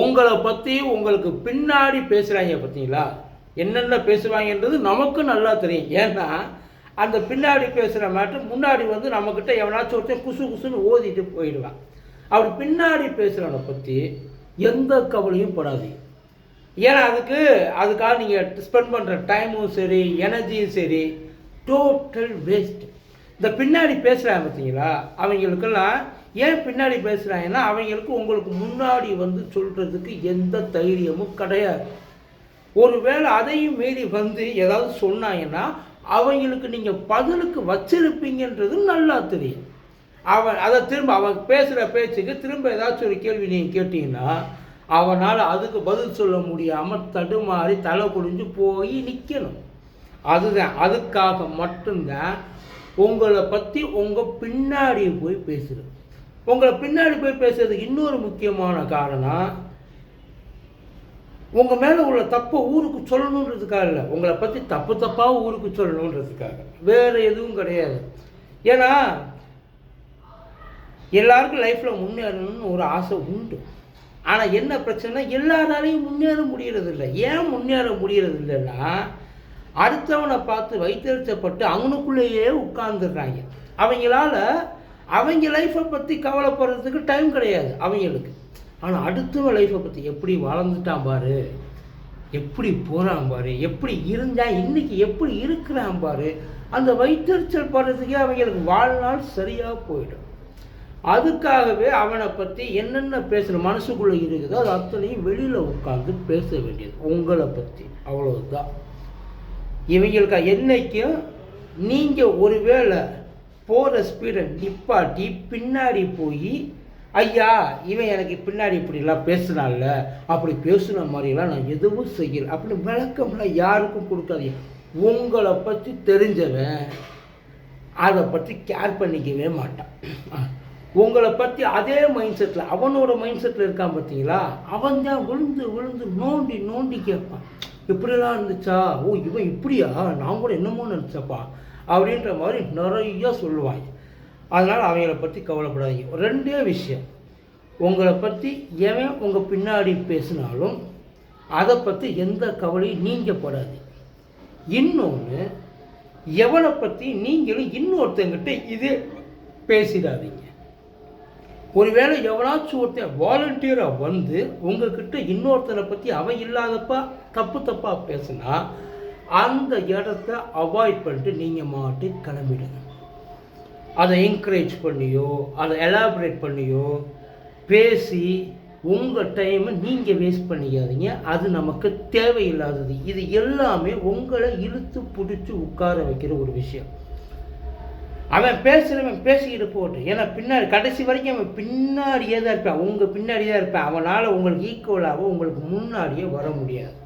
உங்களை பற்றி உங்களுக்கு பின்னாடி பேசுகிறாங்க பார்த்தீங்களா என்னென்ன பேசுவாங்கன்றது நமக்கும் நல்லா தெரியும். ஏன்னா அந்த பின்னாடி பேசுகிற மேட்ரு முன்னாடி வந்து நம்மக்கிட்ட எவனாச்சும் ஒருத்தன் குசு குசுன்னு ஓதிட்டு போயிடுவான். அப்படி பின்னாடி பேசுகிறவனை பற்றி எந்த கவலையும் படாது ஏன்னா அதுக்கு அதுக்காக நீங்கள் ஸ்பெண்ட் பண்ணுற டைமும் சரி எனர்ஜியும் சரி டோட்டல் வேஸ்ட் இந்த பின்னாடி பேசுகிறாங்க பார்த்தீங்களா அவங்களுக்கெல்லாம் ஏன் பின்னாடி பேசுகிறாங்கன்னா அவங்களுக்கு உங்களுக்கு முன்னாடி வந்து சொல்கிறதுக்கு எந்த தைரியமும் கிடையாது. ஒருவேளை அதையும் மீறி வந்து ஏதாவது சொன்னாங்கன்னா அவங்களுக்கு நீங்கள் பதிலுக்கு வச்சிருப்பீங்கன்றது நல்லா தெரியும். அவன் அதை திரும்ப அவன் பேசுகிற பேச்சுக்கு திரும்ப ஏதாச்சும் ஒரு கேள்வி நீங்கள் கேட்டிங்கன்னா அவனால் அதுக்கு பதில் சொல்ல முடியாமல் தடுமாறி தலை குடிஞ்சு போய் நிற்கணும் அதுதான் அதுக்காக மட்டும்தான் உங்களை பற்றி உங்கள் பின்னாடி போய் பேசுகிறது உங்களை பின்னாடி போய் பேசுறதுக்கு இன்னொரு முக்கியமான காரணம் உங்கள் மேலே உள்ள தப்பை ஊருக்கு சொல்லணுன்றதுக்காக இல்லை. உங்களை பற்றி தப்பு தப்பாக ஊருக்கு சொல்லணுன்றதுக்காக. வேறு எதுவும் கிடையாது. ஏன்னா எல்லாருக்கும் லைஃப்பில் முன்னேறணும்னு ஒரு ஆசை உண்டு. ஆனால் என்ன பிரச்சனை எல்லாராலையும் முன்னேற முடியறதில்ல ஏன் முன்னேற முடியறதில்லைன்னா அடுத்தவனை பார்த்து வைத்தறிச்சப்பட்டு அவனுக்குள்ளேயே உட்கார்ந்துடுறாங்க. அவங்களால அவங்க லைஃப்பை பற்றி கவலைப்படுறதுக்கு டைம் கிடையாது அவங்களுக்கு. ஆனால் அடுத்தவன் லைஃப்பை பற்றி எப்படி வளர்ந்துட்டான் பாரு எப்படி போகிறான் பாரு எப்படி இருந்தான் இன்றைக்கி எப்படி இருக்கிறான் பாரு அந்த வைத்தறிச்சல் படுறதுக்கே அவங்களுக்கு வாழ்நாள் சரியாக போயிடும். அதுக்காகவே அவனை பற்றி என்னென்ன பேசுகிற மனசுக்குள்ளே இருக்குதோ அது அத்தனையும் வெளியில் உட்காந்து பேச வேண்டியது உங்களை பற்றி அவ்வளோதான் இவங்களுக்கு என்னைக்கும் நீங்கள் ஒருவேளை போகிற ஸ்பீடை நிப்பாட்டி பின்னாடி போய் ஐயா இவன் எனக்கு பின்னாடி இப்படிலாம் பேசுனால அப்படி பேசுன மாதிரிலாம் நான் எதுவும் செய்யல. அப்படின்னு விளக்கம்லாம் யாருக்கும் கொடுக்காதீங்க. உங்களை பற்றி தெரிஞ்சவன் அதை பற்றி கேர் பண்ணிக்கவே மாட்டான். உங்களை பற்றி அதே மைண்ட் செட்டில் அவனோட மைண்ட் செட்டில் இருக்கான் பார்த்தீங்களா அவன் தான் விழுந்து விழுந்து நோண்டி நோண்டி கேட்பான். இப்படிலாம் இருந்துச்சா? ஓ இவன் இப்படியா? நான் கூட என்னமோ நினச்சப்பா அப்படின்ற மாதிரி நிறைய சொல்லுவாங்க. அதனால் அவங்கள பற்றி கவலைப்படாதீங்க. ரெண்டே விஷயம். உங்களை பற்றி எவன் உங்கள் பின்னாடி பேசினாலும் அதை பற்றி எந்த கவலையும் நீங்கள் படாது இன்னொன்று எவனை பற்றி நீங்களும் இன்னொருத்தங்கிட்ட இது பேசிடாதீங்க. ஒருவேளை எவனாச்சும் ஒருத்தன் வாலண்டியராக வந்து உங்ககிட்ட இன்னொருத்தனை பற்றி அவன் இல்லாதப்பா தப்பு தப்பாக பேசுனா அந்த இடத்த அவாய்ட் பண்ணிட்டு நீங்கள் மாட்டி கிளம்பிடுங்க. அதை என்கரேஜ் பண்ணியோ அதை எலாபரேட் பண்ணியோ பேசி உங்கள் டைமை நீங்கள் வேஸ்ட் பண்ணிக்காதீங்க. அது நமக்கு தேவையில்லாதது. இது எல்லாமே உங்களை இழுத்து பிடிச்சி உட்கார வைக்கிற ஒரு விஷயம். அவன் பேசுகிறவன் பேசிக்கிட்டு போட்டு ஏன்னா பின்னாடி கடைசி வரைக்கும் அவன் பின்னாடியே தான் இருப்பான். உங்கள் பின்னாடியே தான் இருப்பான். அவனால் உங்களுக்கு ஈக்குவலாக உங்களுக்கு முன்னாடியே வர முடியாது.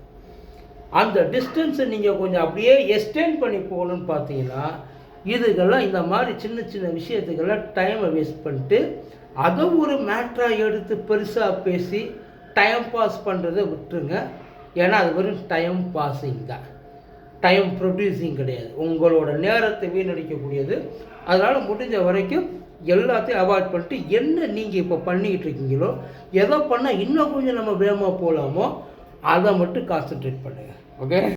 அந்த டிஸ்டன்ஸை நீங்கள் கொஞ்சம் அப்படியே எக்ஸ்டெண்ட் பண்ணி போகணுன்னு பார்த்தீங்கன்னா இதுக்கெல்லாம் இந்த மாதிரி சின்ன சின்ன விஷயத்துக்கெல்லாம் டைமை வேஸ்ட் பண்ணிட்டு அதை ஒரு மேட்ராக எடுத்து பெருசாக பேசி டைம் பாஸ் பண்ணுறதை விட்டுருங்க. ஏன்னா அது வெறும் டைம் பாஸிங் தான். டைம் ப்ரொடியூசிங் கிடையாது. உங்களோட நேரத்தை வீணடிக்கக்கூடியது. அதனால் முடிஞ்ச வரைக்கும் எல்லாத்தையும் அவாய்ட் பண்ணிட்டு என்ன நீங்கள் இப்போ பண்ணிக்கிட்டு இருக்கீங்களோ எதை பண்ணால் இன்னும் கொஞ்சம் நம்ம வேகமாக போகலாமோ அதை மட்டும் கான்சென்ட்ரேட் பண்ணுங்கள் ஓகே